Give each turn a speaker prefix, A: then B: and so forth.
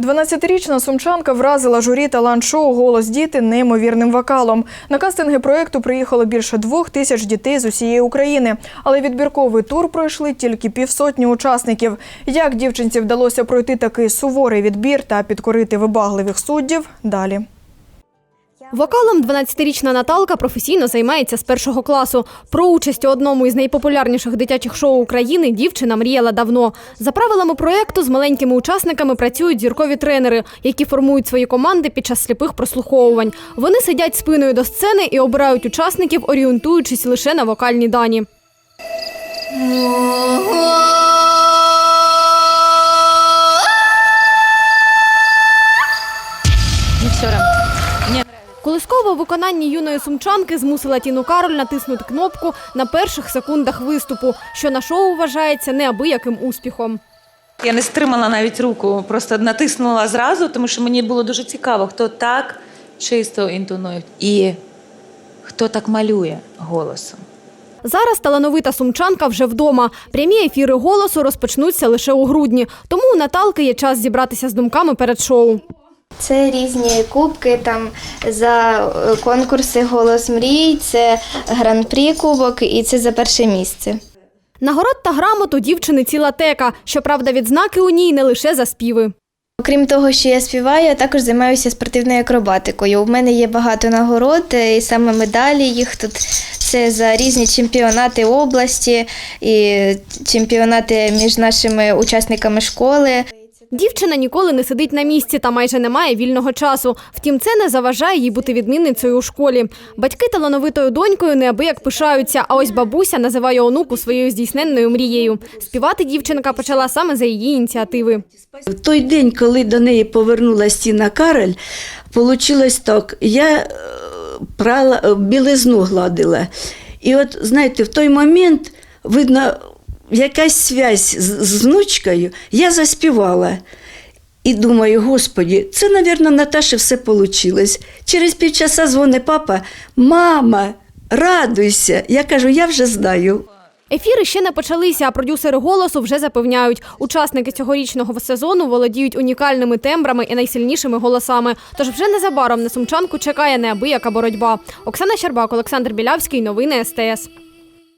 A: 12-річна сумчанка вразила журі талант-шоу Голос діти неймовірним вокалом. На кастинги проєкту приїхало більше двох тисяч дітей з усієї України, але відбірковий тур пройшли тільки півсотні учасників. Як дівчинці вдалося пройти такий суворий відбір та підкорити вибагливих суддів? Далі.
B: Вокалом 12-річна Наталка професійно займається з першого класу. Про участь у одному із найпопулярніших дитячих шоу України дівчина мріяла давно. За правилами проєкту з маленькими учасниками працюють зіркові тренери, які формують свої команди під час сліпих прослуховувань. Вони сидять спиною до сцени і обирають учасників, орієнтуючись лише на вокальні дані. Колискова у виконанні юної сумчанки змусила Тіну Кароль натиснути кнопку на перших секундах виступу, що на шоу вважається неабияким успіхом.
C: Я не стримала навіть руку, просто натиснула зразу, тому що мені було дуже цікаво, хто так чисто інтонує і хто так малює голосом.
B: Зараз талановита сумчанка вже вдома. Прямі ефіри голосу розпочнуться лише у грудні, тому у Наталки є час зібратися з думками перед шоу.
D: Це різні кубки там за е, конкурси Голос мрій, це гран-прі кубок і це за перше місце.
B: Нагород та грамоту дівчини ціла тека. Щоправда, відзнаки у ній не лише за співи.
D: Окрім того, що я співаю, я також займаюся спортивною акробатикою. У мене є багато нагород, е, і саме медалі їх тут це за різні чемпіонати області і чемпіонати між нашими учасниками школи.
B: Дівчина ніколи не сидить на місці та майже не має вільного часу. Втім, це не заважає їй бути відмінницею у школі. Батьки талановитою донькою неабияк пишаються, а ось бабуся називає онуку своєю здійсненною мрією. Співати дівчинка почала саме за її ініціативи.
E: В той день, коли до неї повернулася Тіна Кароль, вийшло так. Я е, прала, е, білизну гладила. І от, знаєте, в той момент, видно, якась связь з, з внучкою, я заспівала. І думаю, господі, це, мабуть, Наташі все вийшло. Через півчаса дзвонить папа, мама, радуйся. Я кажу, я вже знаю.
B: Ефіри ще не почалися, а продюсери голосу вже запевняють, учасники цьогорічного сезону володіють унікальними тембрами і найсильнішими голосами. Тож вже незабаром на сумчанку чекає неабияка боротьба. Оксана Щербак, Олександр Білявський. Новини СТС.